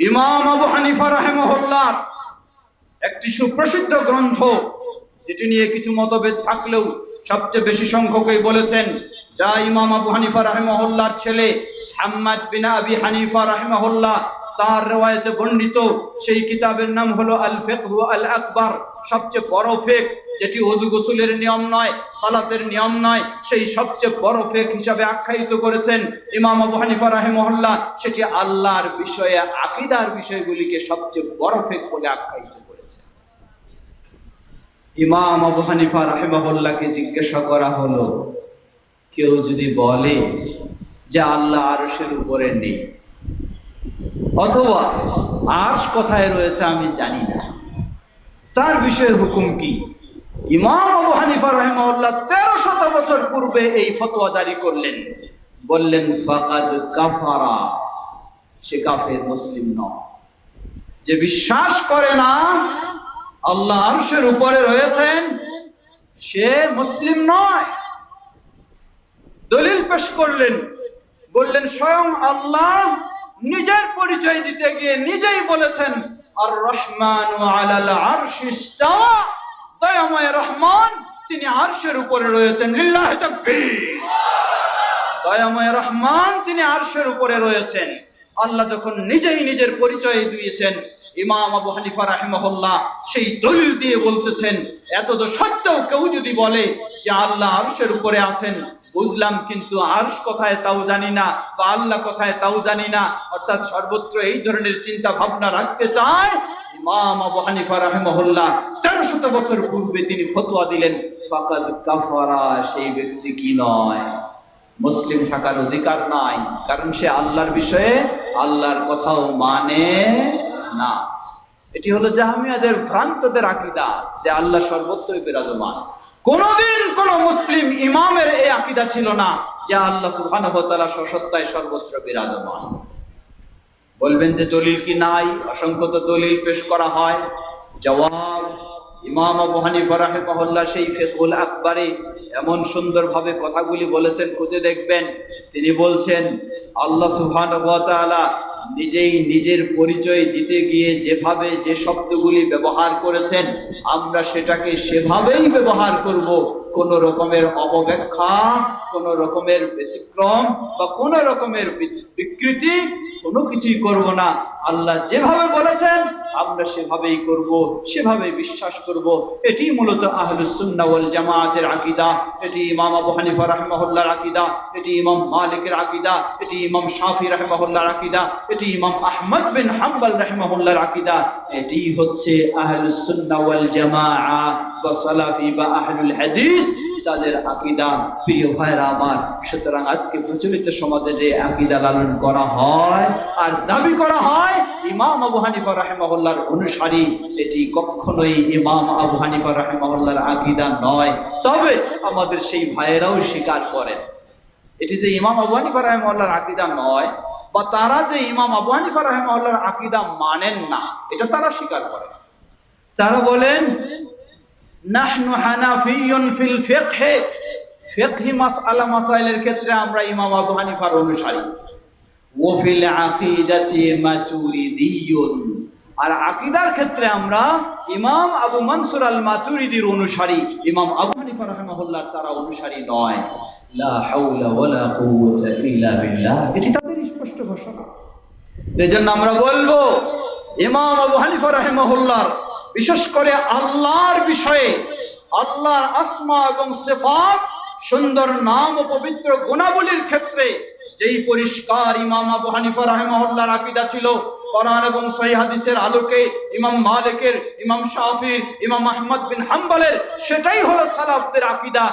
ইমাম আবু হানিফা রাহেমহল্লার একটি সুপ্রসিদ্ধ গ্রন্থ, যেটি নিয়ে কিছু মতভেদ থাকলেও সবচেয়ে বেশি সংখ্যকই বলেছেন, যা ইমাম আবু হানিফা রাহেমহল্লার ছেলে হাম্মাদ বিনা আবি হানিফা রাহেমহল্লা তার রেওয়ায়তে বর্ণিত সেই কিতাবের নাম হলো আল ফিকহু আল আকবার সবচেয়ে বড় ফেক যেটি অজু গোসলের নিয়ম নয়, সালাতের নিয়ম নয়, সেই সবচেয়ে বড় ফেক হিসাবে আখ্যায়িত করেছেন ইমাম আবু হানিফা রাহেমহল্লা সেটি আল্লাহর বিষয়ে, আকিদার বিষয়গুলিকে সবচেয়ে বড় ফেক বলে আখ্যায়িত করেছেন। ইমাম আবু হানিফা রাহেমহল্লাকে জিজ্ঞাসা করা হলো, কেউ যদি বলে যে আল্লাহ আরশের উপরে নেই অথবা আরশ কোথায় রয়েছে আমি জানি না। তার বিষয়ে হুকুম কি? ইমাম আবু হানিফা রহমাউল্লাহ তেরো শত বছর পূর্বে এই ফতোয়া জারি করলেন। বললেন, ফাকাদ কাফারা। সে কাফের মুসলিম নয়। যে বিশ্বাস করে না, আল্লাহ আরশের উপরে রয়েছেন, সে মুসলিম নয়। দলিল পেশ করলেন। বললেন, স্বয়ং আল্লাহ নিজের পরিচয় দিতে গিয়ে নিজেই বলেছেন আর রহমান আলাল আরশিস্তাওয়া দয়াময় রহমান, তিনি আরশের উপরে রয়েছেন। লিল্লাহ তাকবীর। দয়াময় রহমান, তিনি আরশের উপরে রয়েছেন। আল্লাহ যখন নিজেই নিজের পরিচয় দিয়েছেন, ইমাম আবু হানিফা রাহিমাহুল্লাহ সেই দলিল দিয়ে বলতেছেন এত সত্ত্বেও কেউ যদি বলে যে আল্লাহ আরশের উপরে আছেন বুঝলাম কিন্তু আরশ কোথায় তাও জানি না, বা আল্লাহ কোথায় তাও জানি না। অর্থাৎ সর্বত্র এই ধরনের চিন্তা ভাবনা রাখতে চায় ইমাম আবু হানিফা রাহিমাহুল্লাহ। তেরো শত বছর পূর্বে তিনি ফতোয়া দিলেন, ফাকাদ কাফারা, সেই ব্যক্তি কি নয়? মুসলিম থাকার অধিকার নাই, কারণ সে আল্লাহর বিষয়ে আল্লাহর কথাও মানে না। এটি হলো জাহামিয়াদের ভ্রান্তদের আকিদা যে আল্লাহ সর্বত্রই বিরাজমান। কোনদিন কোন মুসলিম ইমামের এই আকিদা ছিল না যে আল্লাহ সুবহানাহু ওয়া সসত্তায় সর্বত্র বিরাজমান। বলবেন যে দলিল কি নাই? অসংখ্য তো দলিল পেশ করা হয়। জবাব, ইমাম আবু হানিফা রাহিমাহুল্লাহ সেই ফিকহুল আকবারে এমন সুন্দরভাবে কথাগুলি বলেছেন, খুঁজে দেখবেন। তিনি বলছেন, আল্লাহ তাআলা নিজেই নিজের পরিচয় দিতে গিয়ে যেভাবে যে শব্দগুলি ব্যবহার করেছেন, আমরা সেটাকে সেভাবেই ব্যবহার করব। কোন রকমের অবব্যাখ্যা, কোন রকমের ব্যতিক্রম বা কোন রকমের বিকৃতি কোনো কিছুই করব না। আল্লাহ যেভাবে বলেছেন, আমরা সেভাবেই করব সেভাবে বিশ্বাস করব। এটি মূলত আহলুস সুন্নাহ ওয়াল জামাআতের আকীদা। এটি ইমাম আবু হানিফা রাহিমাহুল্লাহর আকীদা। এটি ইমাম মালিকের আকীদা। এটি ইমাম শাফি রাহিমাহুল্লাহর আকীদা। এটি ইমাম আহমদ বিন হাম্বল রাহিমাহুল্লাহর আকীদা। এটি হচ্ছে আহলুস সুন্নাহ ওয়াল জামাআ। বা অনুসারী এটি কখনোই ইমাম আকীদা নয়। তবে আমাদের সেই ভাইয়েরাও স্বীকার করেন। এটি যে ইমাম আবু হানিফা রাহিমাহুল্লাহর আকীদা নয়, বা তারা যে ইমাম আবু হানিফা রাহিমাহুল্লাহর আকীদা মানেন না, এটা তারা স্বীকার করেন। তারা বলেন নাহনু হানাফিয়ুন ফিল ফিকহে। ফিকহি মাসআলা মাসাইলের ক্ষেত্রে আমরা ইমাম আবু হানিফার অনুসারী। ও ফিল আকিদাতি মাতুরিদিয়ুন। আর আকিদার ক্ষেত্রে আমরা ইমাম আবু মানসুর আল মাতুরিদির অনুসারী। ইমাম আবু হানিফা রাহিমাহুল্লাহর তারা অনুসারী নয়। লা হাওলা ওয়ালা কুওয়াতা ইল্লা বিল্লাহ। এটি তাদের স্পষ্ট ঘোষণা। এজন্য আমরা বলব, ইমাম আবু হানিফা রাহিমাহুল্লাহর বিশেষ করে আল্লাহর বিষয়ে, আল্লাহর আসমা এবং সেফাত, সুন্দর নাম ও পবিত্র গুণাবলীর ক্ষেত্রে যেই পরিষ্কার ইমাম আবু হানিফা রাহিমাহুল্লাহর আকীদা ছিল, কোরআন এবং সহিহ হাদিসের আলোকে ইমাম মালিকের, ইমাম শাফির, ইমাম আহমদ বিন হাম্বলের, সেটাই হলো সালাফদের আকীদা।